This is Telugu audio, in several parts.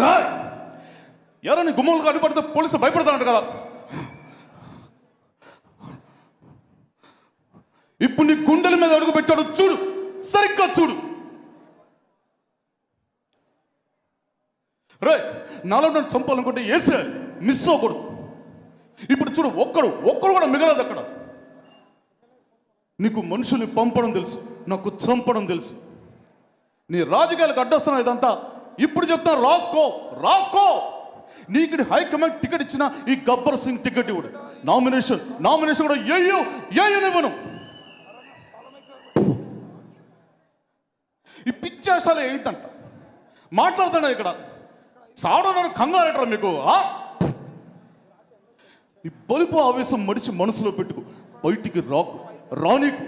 రా ఎవరైనా గుమ్మలకు అడ్డుపడితే పోలీసు భయపడతానంట కదా. ఇప్పుడు నీ గుండెల మీద అడుగు పెట్టాడు చూడు సరిగ్గా చూడు. రే నాలో నన్ను చంపాలనుకుంటే ఏసే మిస్ అవ్వకూడదు. ఇప్పుడు చూడు ఒక్కడు ఒక్కడు కూడా మిగలదు అక్కడ. నీకు మనుషుల్ని పంపడం తెలుసు నాకు చంపడం తెలుసు. నీ రాజకీయాలకు అడ్డొస్తున్నా ఇదంతా ఇప్పుడు చెప్తా రాసుకో రాసుకో. నీకు హైకమాండ్ టికెట్ ఇచ్చిన ఈ గబ్బర్ సింగ్ టికెట్ ఇవ్వడు. నామినేషన్ నామినేషన్ కూడా ఏయో ఏయనివ్వను ఈ పిచ్చేసాలు ఏంటంట మాట్లాడుతున్నా ఇక్కడ. చావడం కంగారెటరా మీకు ఆ? ఈ బలుపు ఆవేశం మడిచి మనసులో పెట్టుకు. బయటికి రాకు రానీకు.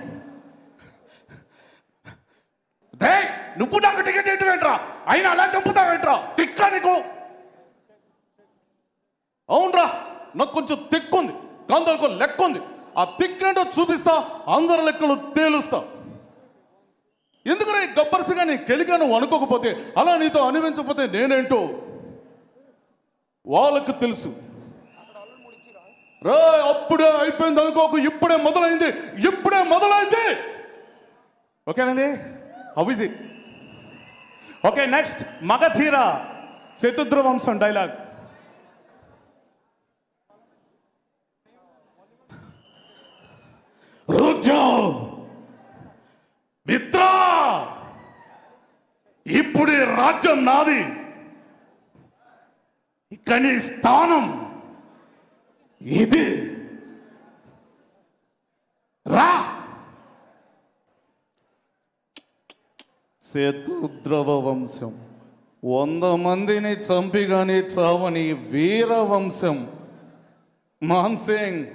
దే నువ్వు నాకు టికెట్ ఏంటి వెంట్రా అయినా అలా చంపుతావేంట్రా? తిక్కా నీకు? అవునరా నాకు కొంచెం తిక్కుంది కొందరికి లెక్క ఉంది ఆ తిక్కేంటో చూపిస్తా అందరి లెక్కలు తేలుస్తా. ఎందుకనే ఈ గబ్బర్సిగా నీ కెలిగా నువ్వు అనుకోకపోతే అలా నీతో అనిపించకపోతే నేనేంటో? వాళ్ళకు తెలుసు. రే అప్పుడే అయిపోయింది అనుకోకు ఇప్పుడే మొదలైంది ఇప్పుడే మొదలైంది. ఓకేనండి? How is it okay next Magadheera శతుద్ర వంశం డైలాగ్ రుద్ర మిత్ర ఇప్పుడు రాజ్యం నాది. ఇక్కడి స్థానం ఇది రా శత్రుద్రవ వంశం వంద మందిని చంపి చావని వీర వంశం మాన్సింగ్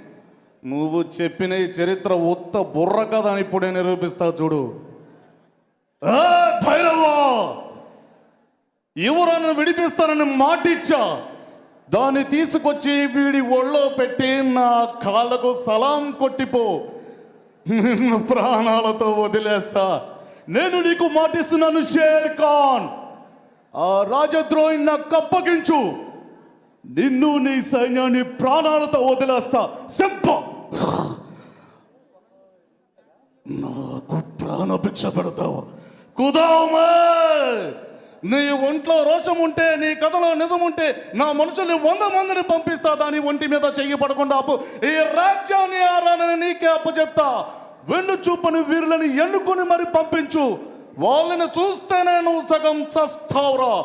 నువ్వు చెప్పిన ఈ చరిత్ర ఉత్త బుర్ర కథ అని ఇప్పుడే నిరూపిస్తా చూడు. భైరవా ఎవరన్నా విడిపిస్తానని మాటిచ్చా? దాన్ని తీసుకొచ్చి వీడి ఒళ్ళో పెట్టి నా కాళ్ళకు సలాం కొట్టిపో. ప్రాణాలతో వదిలేస్తా. నేను నీకు మాటిస్తున్నాను షేర్ ఖాన్. ఆ రాజద్రోహిని నాకు అప్పగించు నిన్ను నీ సైన్యాన్ని ప్రాణాలతో వదిలేస్తా. సింప నాకు ప్రాణభిక్ష పెడతావా. కుదామే! నీ ఒంట్లో రోషం ఉంటే నీ కథలో నిజం ఉంటే నా మనుషుల్ని వంద మందిని పంపిస్తా. దాని ఒంటి మీద చెయ్యి పడకుండా అప్పు ఈ రాజ్యాన్ని ఆరానని నీకే అప్పు చెప్తా వెన్ను చూపని వీరులను ఎన్నుకొని మరి పంపించు. వాళ్ళని చూస్తేనే నువ్వు సగం చస్తావురా.